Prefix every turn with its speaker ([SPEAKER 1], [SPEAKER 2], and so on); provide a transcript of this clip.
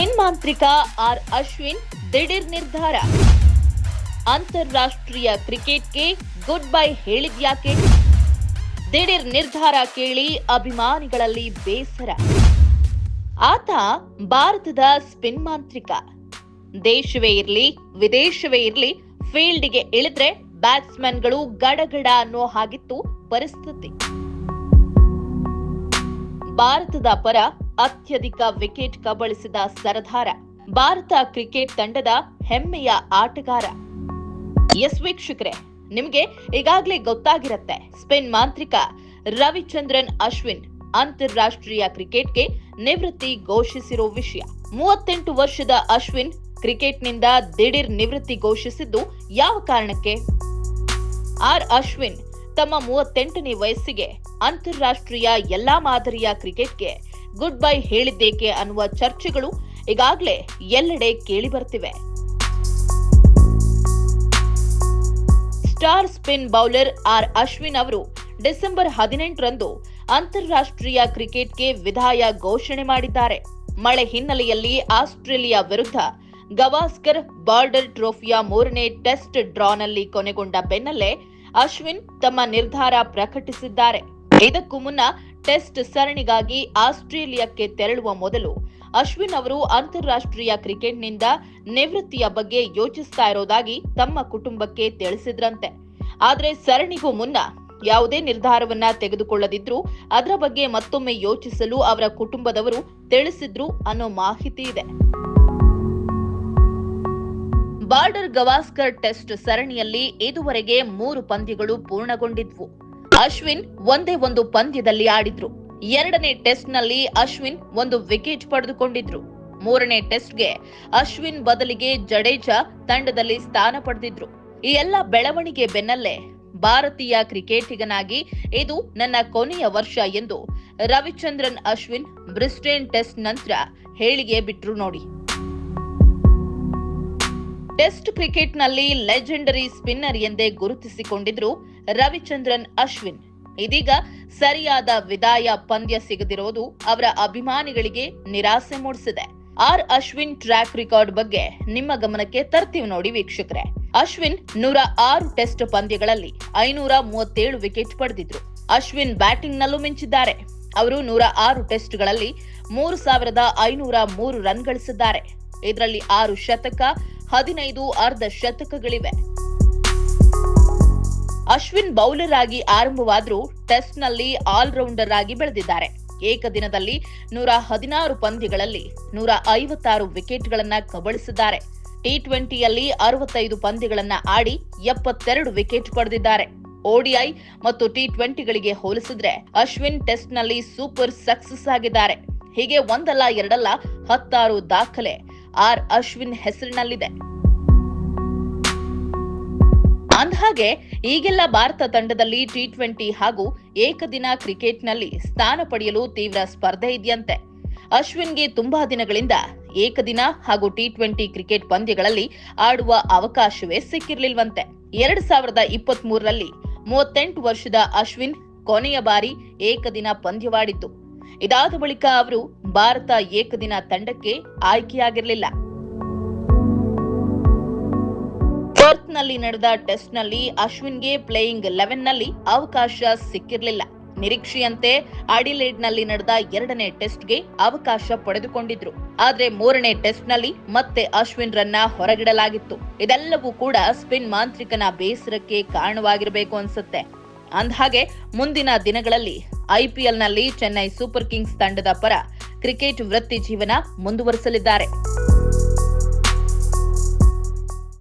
[SPEAKER 1] Spin ಮಾಂತ್ರಿಕ R Ashwin ದಿಢೀರ್ ನಿರ್ಧಾರ. ಅಂತಾರಾಷ್ಟ್ರೀಯ ಕ್ರಿಕೆಟ್ಗೆ ಗುಡ್ ಬೈ ಹೇಳಿದ್ಯಾಕೆ? ದಿಢೀರ್ ನಿರ್ಧಾರ ಕೇಳಿ ಅಭಿಮಾನಿಗಳಲ್ಲಿ ಬೇಸರ. ಆತ ಭಾರತದ ಸ್ಪಿನ್ ಮಾಂತ್ರಿಕ. ದೇಶವೇ ಇರಲಿ, ವಿದೇಶವೇ ಇರಲಿ, ಫೀಲ್ಡ್ಗೆ ಇಳಿದ್ರೆ ಬ್ಯಾಟ್ಸ್ಮನ್ಗಳು ಗಡಗಡ ಅನ್ನೋ ಹಾಗಿತ್ತು ಪರಿಸ್ಥಿತಿ. ಭಾರತದ ಪರ ಅತ್ಯಧಿಕ ವಿಕೆಟ್ ಕಬಳಿಸಿದ ಸರದಾರ, ಭಾರತ ಕ್ರಿಕೆಟ್ ತಂಡದ ಹೆಮ್ಮೆಯ ಆಟಗಾರ. ಎಸ್ ವೀಕ್ಷಕರೇ, ನಿಮಗೆ ಈಗಾಗಲೇ ಗೊತ್ತಾಗಿರುತ್ತೆ, ಸ್ಪಿನ್ ಮಾಂತ್ರಿಕ ರವಿಚಂದ್ರನ್ ಅಶ್ವಿನ್ ಅಂತಾರಾಷ್ಟ್ರೀಯ ಕ್ರಿಕೆಟ್ಗೆ ನಿವೃತ್ತಿ ಘೋಷಿಸಿರೋ ವಿಷಯ. ಮೂವತ್ತೆಂಟು ವರ್ಷದ ಅಶ್ವಿನ್ ಕ್ರಿಕೆಟ್ನಿಂದ ದಿಢೀರ್ ನಿವೃತ್ತಿ ಘೋಷಿಸಿದ್ದು ಯಾವ ಕಾರಣಕ್ಕೆ? ಆರ್ ಅಶ್ವಿನ್ ತಮ್ಮ ಮೂವತ್ತೆಂಟನೇ ವಯಸ್ಸಿಗೆ ಅಂತಾರಾಷ್ಟ್ರೀಯ ಎಲ್ಲಾ ಮಾದರಿಯ ಕ್ರಿಕೆಟ್ಗೆ ಗುಡ್ ಬೈ ಹೇಳಿದ್ದೇಕೆ ಅನ್ನುವ ಚರ್ಚೆಗಳು ಈಗಾಗಲೇ ಎಲ್ಲೆಡೆ ಕೇಳಿಬರ್ತಿವೆ star spin bowler R Ashwin ಅವರು ಡಿಸೆಂಬರ್ ಹದಿನೆಂಟರಂದು ಅಂತಾರಾಷ್ಟ್ರೀಯ ಕ್ರಿಕೆಟ್ಗೆ ವಿದಾಯ ಘೋಷಣೆ ಮಾಡಿದ್ದಾರೆ. ಮಳೆ ಹಿನ್ನೆಲೆಯಲ್ಲಿ ಆಸ್ಟ್ರೇಲಿಯಾ ವಿರುದ್ಧ ಗವಾಸ್ಕರ್ ಬಾರ್ಡರ್ ಟ್ರೋಫಿಯ ಮೂರನೇ ಟೆಸ್ಟ್ ಡ್ರಾನಲ್ಲಿ ಕೊನೆಗೊಂಡ ಬೆನ್ನಲ್ಲೇ ಅಶ್ವಿನ್ ತಮ್ಮ ನಿರ್ಧಾರ ಪ್ರಕಟಿಸಿದ್ದಾರೆ. ಇದಕ್ಕೂ ಮುನ್ನ ಟೆಸ್ಟ್ ಸರಣಿಗಾಗಿ ಆಸ್ಟ್ರೇಲಿಯಾಕ್ಕೆ ತೆರಳುವ ಮೊದಲು ಅಶ್ವಿನ್ ಅವರು ಅಂತಾರಾಷ್ಟ್ರೀಯ ಕ್ರಿಕೆಟ್ನಿಂದ ನಿವೃತ್ತಿಯ ಬಗ್ಗೆ ಯೋಚಿಸ್ತಾ ಇರೋದಾಗಿ ತಮ್ಮ ಕುಟುಂಬಕ್ಕೆ ತಿಳಿಸಿದ್ರಂತೆ. ಆದರೆ ಸರಣಿಗೂ ಮುನ್ನ ಯಾವುದೇ ನಿರ್ಧಾರವನ್ನ ತೆಗೆದುಕೊಳ್ಳದಿದ್ರು ಅದರ ಬಗ್ಗೆ ಮತ್ತೊಮ್ಮೆ ಯೋಚಿಸಲು ಅವರ ಕುಟುಂಬದವರು ತಿಳಿಸಿದ್ರು ಅನ್ನೋ ಮಾಹಿತಿ ಇದೆ. ಬಾರ್ಡರ್ ಗವಾಸ್ಕರ್ ಟೆಸ್ಟ್ ಸರಣಿಯಲ್ಲಿ ಇದುವರೆಗೆ ಮೂರು ಪಂದ್ಯಗಳು ಪೂರ್ಣಗೊಂಡಿದ್ವು. ಅಶ್ವಿನ್ ಒಂದೇ ಒಂದು ಪಂದ್ಯದಲ್ಲಿ ಆಡಿದ್ರು. ಎರಡನೇ ಟೆಸ್ಟ್ನಲ್ಲಿ ಅಶ್ವಿನ್ ಒಂದು ವಿಕೆಟ್ ಪಡೆದುಕೊಂಡಿದ್ರು. ಮೂರನೇ ಟೆಸ್ಟ್ಗೆ ಅಶ್ವಿನ್ ಬದಲಿಗೆ ಜಡೇಜಾ ತಂಡದಲ್ಲಿ ಸ್ಥಾನ ಪಡೆದಿದ್ರು. ಈ ಎಲ್ಲ ಬೆಳವಣಿಗೆ ಬೆನ್ನಲ್ಲೇ ಭಾರತೀಯ ಕ್ರಿಕೆಟಿಗನಾಗಿ ಇದು ನನ್ನ ಕೊನೆಯ ವರ್ಷ ಎಂದು ರವಿಚಂದ್ರನ್ ಅಶ್ವಿನ್ ಬ್ರಿಸ್ಟೇನ್ ಟೆಸ್ಟ್ ನಂತರ ಹೇಳಿಕೆ ಬಿಟ್ರು ನೋಡಿ. ಟೆಸ್ಟ್ ಕ್ರಿಕೆಟ್ನಲ್ಲಿ ಲೆಜೆಂಡರಿ ಸ್ಪಿನ್ನರ್ ಎಂದೇ ಗುರುತಿಸಿಕೊಂಡಿದ್ರು ರವಿಚಂದ್ರನ್, ಅಶ್ವಿನ್. ಇದೀಗ ಸರಿಯಾದ ವಿದಾಯ ಪಂದ್ಯ ಸಿಗದಿರೋದು ಅವರ ಅಭಿಮಾನಿಗಳಿಗೆ ನಿರಾಸೆ ಮೂಡಿಸಿದೆ. ಆರ್ ಅಶ್ವಿನ್ ಟ್ರ್ಯಾಕ್ ರೆಕಾರ್ಡ್ ಬಗ್ಗೆ ನಿಮ್ಮ ಗಮನಕ್ಕೆ ತರ್ತೀವಿ ನೋಡಿ ವೀಕ್ಷಕರೇ. ಅಶ್ವಿನ್ ನೂರ ಆರು ಟೆಸ್ಟ್ ಪಂದ್ಯಗಳಲ್ಲಿ ಐನೂರ ಮೂವತ್ತೇಳು ವಿಕೆಟ್ ಪಡೆದಿದ್ರು. ಅಶ್ವಿನ್ ಬ್ಯಾಟಿಂಗ್ ನಲ್ಲೂ ಮಿಂಚಿದ್ದಾರೆ. ಅವರು ನೂರ ಆರು ಟೆಸ್ಟ್ಗಳಲ್ಲಿ ಮೂರು ಸಾವಿರದ ಐನೂರ ಮೂರು ರನ್ ಗಳಿಸಿದ್ದಾರೆ. ಇದರಲ್ಲಿ ಆರು ಶತಕ ಹದಿನೈದು ಅರ್ಧ ಶತಕಗಳಿವೆ. ಅಶ್ವಿನ್ ಬೌಲರ್ ಆಗಿ ಆರಂಭವಾದರೂ ಟೆಸ್ಟ್ನಲ್ಲಿ ಆಲ್ರೌಂಡರ್ ಆಗಿ ಬೆಳೆದಿದ್ದಾರೆ. ಏಕದಿನದಲ್ಲಿ ನೂರ ಹದಿನಾರು ಪಂದ್ಯಗಳಲ್ಲಿ ನೂರ ಐವತ್ತಾರು ವಿಕೆಟ್ಗಳನ್ನು ಕಬಳಿಸಿದ್ದಾರೆ. ಟಿ ಟ್ವೆಂಟಿಯಲ್ಲಿ ಅರವತ್ತೈದು ಪಂದ್ಯಗಳನ್ನು ಆಡಿ ಎಪ್ಪತ್ತೆರಡು ವಿಕೆಟ್ ಪಡೆದಿದ್ದಾರೆ. ಓಡಿಐ ಮತ್ತು ಟಿ ಟ್ವೆಂಟಿಗಳಿಗೆ ಹೋಲಿಸಿದ್ರೆ ಅಶ್ವಿನ್ ಟೆಸ್ಟ್ನಲ್ಲಿ ಸೂಪರ್ ಸಕ್ಸಸ್ ಆಗಿದ್ದಾರೆ. ಹೀಗೆ ಒಂದಲ್ಲ ಎರಡಲ್ಲ ಹತ್ತಾರು ದಾಖಲೆ ಆರ್ ಅಶ್ವಿನ್ ಹೆಸರಿನಲ್ಲಿದೆ. ಅಂದಹಾಗೆ ಈಗೆಲ್ಲ ಭಾರತ ತಂಡದಲ್ಲಿ ಟಿ ಟ್ವೆಂಟಿ ಹಾಗೂ ಏಕದಿನ ಕ್ರಿಕೆಟ್ನಲ್ಲಿ ಸ್ಥಾನ ಪಡೆಯಲು ತೀವ್ರ ಸ್ಪರ್ಧೆ ಇದೆಯಂತೆ. ಅಶ್ವಿನ್ಗೆ ತುಂಬಾ ದಿನಗಳಿಂದ ಏಕದಿನ ಹಾಗೂ ಟಿ ಟ್ವೆಂಟಿ ಕ್ರಿಕೆಟ್ ಪಂದ್ಯಗಳಲ್ಲಿ ಆಡುವ ಅವಕಾಶವೇ ಸಿಕ್ಕಿರ್ಲಿಲ್ವಂತೆ. ಎರಡ್ ಸಾವಿರದ ಇಪ್ಪತ್ತ್ ಮೂರರಲ್ಲಿ ಮೂವತ್ತೆಂಟು ವರ್ಷದ ಅಶ್ವಿನ್ ಕೊನೆಯ ಬಾರಿ ಏಕದಿನ ಪಂದ್ಯವಾಡಿದ್ದು. ಇದಾದ ಬಳಿಕ ಅವರು ಭಾರತ ಏಕದಿನ ತಂಡಕ್ಕೆ ಆಯ್ಕೆಯಾಗಿರಲಿಲ್ಲ. ಪರ್ತ್ನಲ್ಲಿ ನಡೆದ ಟೆಸ್ಟ್ನಲ್ಲಿ ಅಶ್ವಿನ್ಗೆ ಪ್ಲೇಯಿಂಗ್ನಲ್ಲಿ ಅವಕಾಶ ಸಿಕ್ಕಿರಲಿಲ್ಲ. ನಿರೀಕ್ಷೆಯಂತೆ ಅಡಿಲೇಡ್ನಲ್ಲಿ ನಡೆದ ಎರಡನೇ ಟೆಸ್ಟ್ಗೆ ಅವಕಾಶ ಪಡೆದುಕೊಂಡಿದ್ರು. ಆದ್ರೆ ಮೂರನೇ ಟೆಸ್ಟ್ನಲ್ಲಿ ಮತ್ತೆ ಅಶ್ವಿನ್ ರನ್ನ ಹೊರಗಿಡಲಾಗಿತ್ತು. ಇದೆಲ್ಲವೂ ಕೂಡ ಸ್ಪಿನ್ ಮಾಂತ್ರಿಕನ ಬೇಸರಕ್ಕೆ ಕಾರಣವಾಗಿರಬೇಕು ಅನ್ಸುತ್ತೆ. ಅಂದಹಾಗೆ ಮುಂದಿನ ದಿನಗಳಲ್ಲಿ ಐಪಿಎಲ್ನಲ್ಲಿ ಚೆನ್ನೈ ಸೂಪರ್ ಕಿಂಗ್ಸ್ ತಂಡದ ಪರ ಕ್ರಿಕೆಟ್ ವೃತ್ತಿ ಜೀವನ ಮುಂದುವರಿಸಲಿದ್ದಾರೆ.